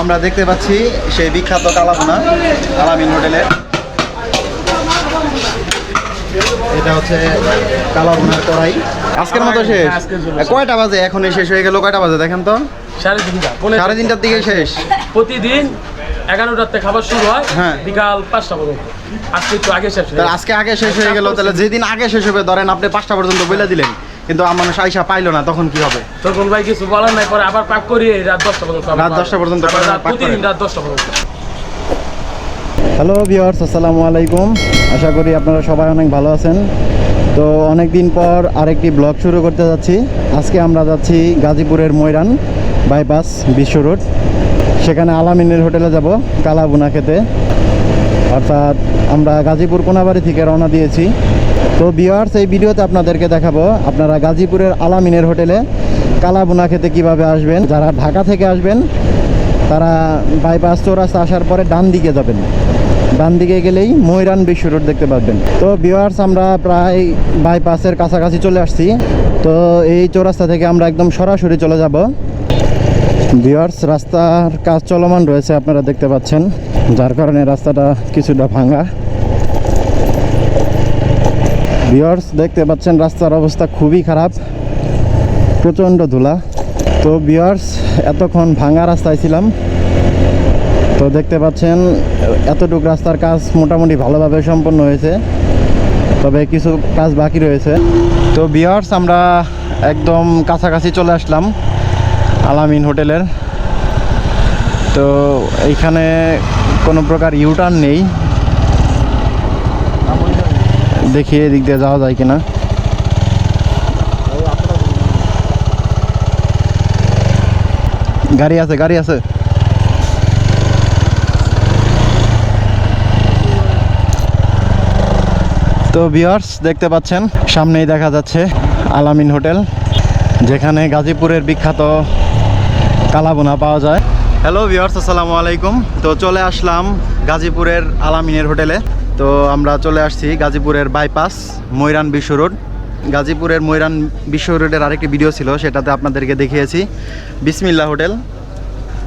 আমরা দেখতে পাচ্ছি সেই বিখ্যাত কালাভুনা আলামিন হোটেলে। এটা হচ্ছে কালাভুনার কড়াই। আজকের মতো শেষ। কয়টা বাজে? এখনই শেষ হয়ে গেল। কয়টা বাজে দেখেন তো? সাড়ে তিনটা সাড়ে তিনটার দিকে শেষ। প্রতিদিন এগারোটাতে খাবার শুরু হয় হ্যাঁ। বিকাল পাঁচটা পর্যন্ত। আজকে একটু আগে শেষ আজকে আগে শেষ হয়ে গেল। তাহলে যেদিন আগে শেষ হবে ধরেন আপনি পাঁচটা পর্যন্ত বলে দিলেন। কিন্তু আমার আইসা পাইলো না তখন কি হবে? তখন ভাই কিছু বলার নাই পরে আবার পাক করি রাত দশটা পর্যন্ত রাত 10টা পর্যন্ত প্রতিদিন রাত দশটা পর্যন্ত। হ্যালো ভিওয়ার্স আসসালামু আলাইকুম। আশা করি আপনারা সবাই অনেক ভালো আছেন। তো অনেক দিন পর আরেকটি ব্লগ শুরু করতে যাচ্ছি। আজকে আমরা যাচ্ছি গাজীপুরের ময়রান বাইপাস বিশ্ব রোড। সেখানে আলামিনের হোটেলে যাব কালাবুনা খেতে। অর্থাৎ আমরা গাজীপুর কোনাবাড়ি থেকে রওনা দিয়েছি। তো ভিওয়ার্স এই ভিডিওতে আপনাদেরকে দেখাবো আপনারা গাজীপুরের আলামিনের হোটেলে কালাবুনা খেতে কীভাবে আসবেন, যারা ঢাকা থেকে আসবেন, তারা বাইপাস চৌরাস্তা আসার পরে ডান দিকে যাবেন। ডান দিকে গেলেই ময়রান বিশ্ব রোড দেখতে পাবেন তো ভিওয়ার্স আমরা প্রায় বাইপাসের কাছাকাছি চলে আসছি। তো এই চৌরাস্তা থেকে আমরা একদম সরাসরি চলে যাব। ভিওয়ার্স রাস্তার কাজ চলমান রয়েছে, আপনারা দেখতে পাচ্ছেন। যার কারণে রাস্তাটা কিছুটা ভাঙা। ভিওয়ার্স দেখতে পাচ্ছেন, রাস্তার অবস্থা খুবই খারাপ। প্রচণ্ড ধুলা। তো ভিওয়ার্স এতক্ষণ ভাঙা রাস্তায় ছিলাম। তো দেখতে পাচ্ছেন, এতটুক রাস্তার কাজ মোটামুটি ভালোভাবে সম্পন্ন হয়েছে। তবে কিছু কাজ বাকি রয়েছে। তো ভিওয়ার্স আমরা একদম কাছাকাছি চলে আসলাম আলামিন হোটেলের। তো এইখানে কোনো প্রকার ইউটার্ন নেই। দেখি এদিক দিয়ে যাওয়া যায় কিনা। গাড়ি আছে গাড়ি আছে। তো ভিউয়ার্স দেখতে পাচ্ছেন, সামনেই দেখা যাচ্ছে আলামিন হোটেল, যেখানে গাজীপুরের বিখ্যাত কালাবোনা পাওয়া যায়। হ্যালো ভিউয়ার্স আসসালামু আলাইকুম। তো চলে আসলাম গাজীপুরের আলামিনের হোটেলে। তো আমরা চলে আসছি গাজীপুরের বাইপাস ময়রান বিশ্ব রোড। গাজীপুরের ময়রান বিশ্ব রোডের আরেকটি ভিডিও ছিল সেটাতে আপনাদেরকে দেখিয়েছি। বিসমিল্লা হোটেল।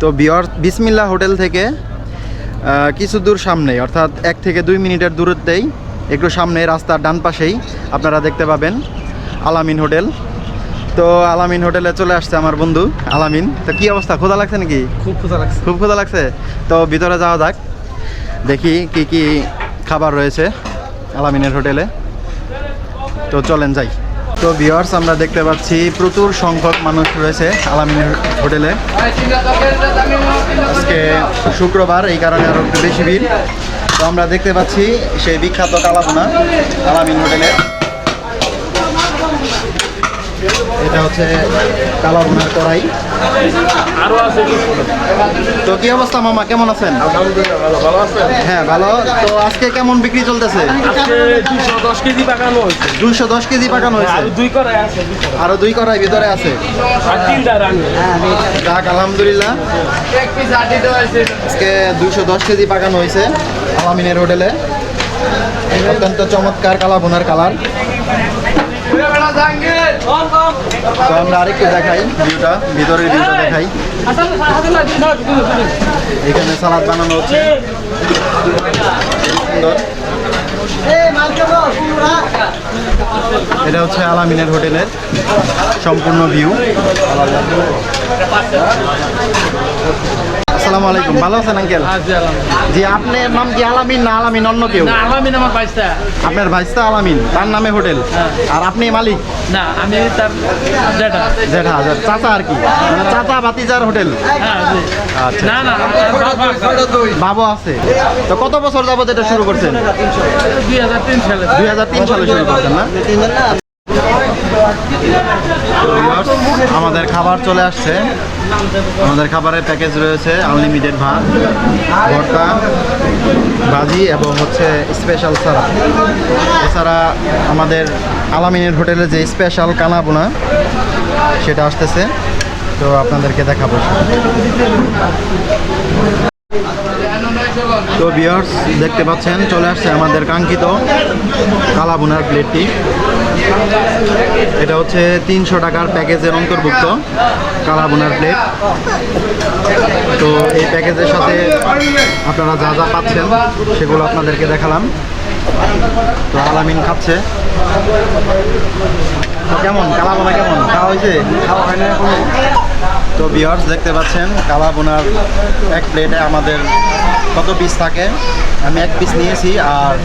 তো বিয়র বিসমিল্লা হোটেল থেকে কিছু দূর সামনেই অর্থাৎ এক থেকে দুই মিনিটের দূরত্বেই একটু সামনে রাস্তার ডান পাশেই আপনারা দেখতে পাবেন আলামিন হোটেল। তো আলামিন হোটেলে চলে আসছে আমার বন্ধু আলামিন। তো কি অবস্থা ক্ষুধা লাগছে নাকি? খুব ক্ষুধা লাগছে। খুব ক্ষুধা লাগছে? তো ভিতরে যাওয়া যাক দেখি কি কি খাবার রয়েছে আলামিনের হোটেলে। তো চলেন যাই। তো ভিওয়ার্স আমরা দেখতে পাচ্ছি প্রচুর সংখ্যক মানুষ রয়েছে আলামিনের হোটেলে। আজকে শুক্রবার, এই কারণে আরও একটু বেশি ভিড়। তো আমরা দেখতে পাচ্ছি সেই বিখ্যাত কালাপনা আলামিন হোটেলে। এটা হচ্ছে কালাভুনার কড়াই। আরও আছে তো কি অবস্থা মামা? কেমন আছেন? হ্যাঁ ভালো। তো আজকে কেমন বিক্রি চলতেছে? দুইশো দশ কেজি পাকানো হয়েছে। আর দুই কড়াই। আরও দুই কড়াই ভিতরে আছে? যাক আলহামদুলিল্লাহ। আজকে দুইশো দশ কেজি পাকানো হয়েছে আলামিনের হোটেলে। অত্যন্ত চমৎকার কালা বোনার কালার তো আমরা আরেকটু দেখাই ভিউটা, ভিতরের ভিউটা দেখাই। এখানে সালাদ বানানো হচ্ছে। এটা হচ্ছে আলামিনের হোটেলের সম্পূর্ণ ভিউ। আসসালামু আলাইকুম। ভালো আছেন আঙ্কেল? জি আপনার নাম কি? আলামিন না আলামিন অন্য কেউ? আলামিন আমার বাইশটা আপনার ভাইস্তা আলামিন। তার নামে হোটেল। আর আপনি মালিক? না আমি তার জেঠা। জেঠা, চাচা আর কি? মানে চাচা বাতিজার হোটেল? হ্যাঁ আচ্ছা। না না বাবু আছে। তো কত বছর যাবত এটা শুরু করছেন? দুই হাজার তিন সালে। দুই হাজার তিন সালে শুরু করছেন না? আমাদের খাবার চলে আসছে। আমাদের খাবারের প্যাকেজ রয়েছে আনলিমিটেড ভাত, ভর্তা, ভাজি এবং হচ্ছে স্পেশাল সারা এছাড়া আমাদের আলামিনের হোটেলে যে স্পেশাল কানাবোনা, সেটা আসতেছে। তো আপনাদেরকে দেখাবো তো বিয়ার্স দেখতে পাচ্ছেন, চলে আসছে আমাদের কাঙ্ক্ষিত কালাবুনার প্লেটটি। এটা হচ্ছে তিনশো টাকার প্যাকেজের অন্তর্ভুক্ত কালাবোনার প্লেট তো এই প্যাকেজের সাথে আপনারা যা যা পাচ্ছেন সেগুলো আপনাদেরকে দেখালাম। তো আলামিন খাচ্ছে। কেমন? কালাবোনা কেমন? খাওয়া হয়েছে? খাওয়া হয় না? তো বিয়ার্স দেখতে পাচ্ছেন কালাবোনার এক প্লেটে আমাদের কত পিস থাকে? আমি এক পিস নিয়েছি আর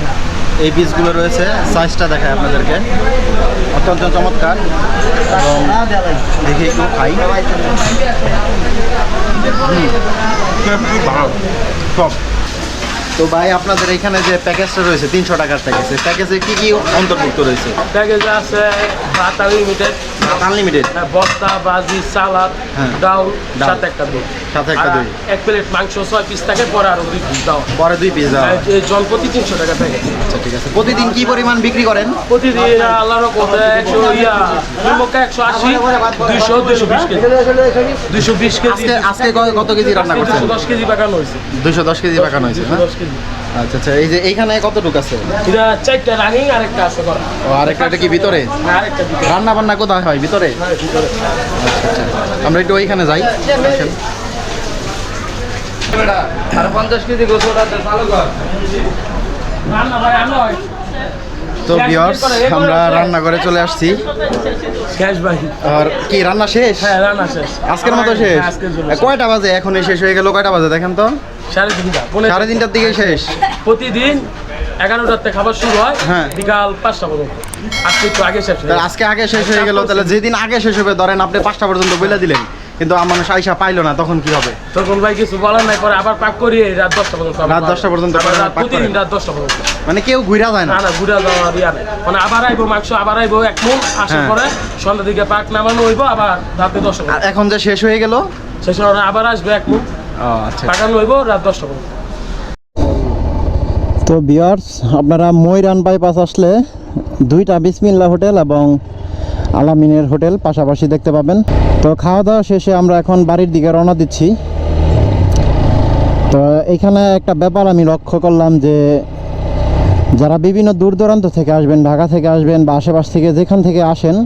এই বীজগুলো রয়েছে সাইজটা দেখায় আপনাদেরকে। অত্যন্ত চমৎকার এবং দেখে একটু খাই। সব। তো ভাই আপনাদের এখানে যে প্যাকেজটা রয়েছে তিনশো টাকার প্যাকেজ প্যাকেজে কি কি অন্তর্ভুক্ত রয়েছে? প্যাকেজে আছে ভাত আনলিমিটেড আনলিমিটেড বস্তা বাজি সালাদ হ্যাঁ। ডাউল। সাথে একটা দই সাথে একটা দই। এক প্লেট মাংস ছয় পিস থাকে পরে আরও দুই পিস দাও পরে দুই পিস হয়। এই জলপতি তিনশো টাকা প্যাকেজ আচ্ছা ঠিক আছে। প্রতিদিন কি পরিমাণ বিক্রি করেন? প্রতিদিন আল্লাহর কথা একশো ইয়া নিমকা একশো আশি দুইশো দুইশো বিশ কেজি। দুইশো বিশ কেজি। আজকে কত কেজি রান্না করছেন? দুশো দশ কেজি পাকানো হয়েছে। দুশো দশ কেজি পাকানো হয়েছে দশ কেজি আচ্ছা আচ্ছা এই যে এইখানে কতটুকু আছে? এটা চারটা রানিং আর আছে করা ও আরেকটা এটা কি ভিতরে? আরেকটা রান্না বান্না কোথায় হয় ভিতরে? হ্যাঁ, ভিতরে। আমরা একটু ওইখানে যাই আসেন। আর পঞ্চাশ কেজি গোসল আছে চালু কর। রান্না ভাই আনো তো বিয়ার্স আমরা রান্না করে চলে আসছি। শেষ ভাই আর কি রান্না শেষ? হ্যাঁ রান্না শেষ। আজকের মতো শেষ? হ্যাঁ। কয়টা বাজে? এখনই শেষ হয়ে গেল। কয়টা বাজে দেখেন তো? সাড়ে তিনটা সাড়ে তিনটার দিকে শেষ। প্রতিদিন এগারোটার থেকে খাবার শুরু হয় হ্যাঁ। বিকাল পাঁচটা পর্যন্ত। আজকে একটু আগে শেষ আজকে আগে শেষ হয়ে গেল। তাহলে যেদিন আগে শেষ হবে ধরেন আপনি পাঁচটা পর্যন্ত বলে দিলেন। কিন্তু আমার মানুষ আইসা পাইলো না তখন কি হবে? তখন ভাই কিছু বলার নাই পরে আবার পাক করিয়ে রাত দশটা পর্যন্ত রাত 10টা পর্যন্ত রাত প্রতিদিন রাত দশটা পর্যন্ত। মানে কেউ ঘুরা যায় না। না ঘুরে যাওয়া দিয়া নাই। মানে আবার আইবো মাংস আবার আইবো এক মুখ আসার হ্যাঁ। পরে সন্ধ্যা দিকে পাক নামানো হইবো আবার রাতে দশটা আর এখন যে শেষ হয়ে গেল শেষ হওয়ার আবার আসবে এক মুখ। আচ্ছা। পাকানো হইবো রাত দশটা পর্যন্ত। তো বিয়ার্স আপনারা ময়রান বাইপাস আসলে দুইটা বিসমিল্লা হোটেল এবং আলামিনের হোটেল পাশাপাশি দেখতে পাবেন। তো খাওয়া দাওয়া শেষে আমরা এখন বাড়ির দিকে রওনা দিচ্ছি। তো এখানে একটা ব্যাপার আমি লক্ষ্য করলাম যে যারা বিভিন্ন দূর দূরান্ত থেকে আসবেন, ঢাকা থেকে আসবেন বা আশেপাশ থেকে যেখান থেকে আসেন,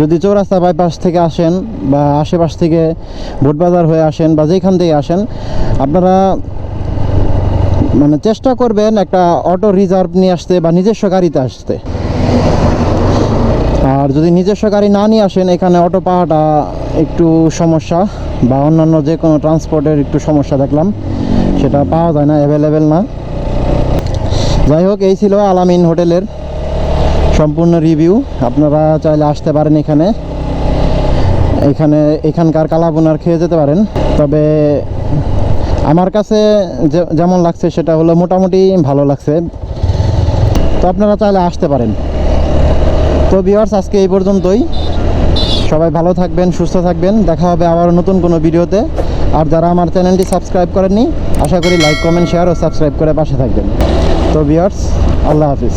যদি চৌরাস্তা বাইপাস থেকে আসেন বা আশেপাশ থেকে ভোটবাজার হয়ে আসেন বা যেখান থেকে আসেন, আপনারা মানে চেষ্টা করবেন একটা অটো রিজার্ভ নিয়ে আসতে বা নিজস্ব গাড়িতে আসতে। আর যদি নিজস্ব গাড়ি না নিয়ে আসেন, এখানে অটো পাওয়াটা একটু সমস্যা বা অন্যান্য যে কোনো ট্রান্সপোর্টের একটু সমস্যা দেখলাম, সেটা পাওয়া যায় না অ্যাভেলেবেল না। যাই হোক, এই ছিল আলামিন হোটেলের সম্পূর্ণ রিভিউ আপনারা চাইলে আসতে পারেন এখানে। এখানে, এখানকার কালাবোনার খেয়ে যেতে পারেন। তবে আমার কাছে যেমন লাগছে, সেটা হলো মোটামুটি ভালো লাগছে। তো আপনারা চাইলে আসতে পারেন। তো বিয়ার্স আজকে এই পর্যন্তই। সবাই ভালো থাকবেন, সুস্থ থাকবেন। দেখা হবে আবার নতুন কোনো ভিডিওতে। আর যারা আমার চ্যানেলটি সাবস্ক্রাইব করেননি, আশা করি লাইক কমেন্ট শেয়ার ও সাবস্ক্রাইব করে পাশে থাকবেন। তো বিয়ার্স আল্লাহ হাফিজ।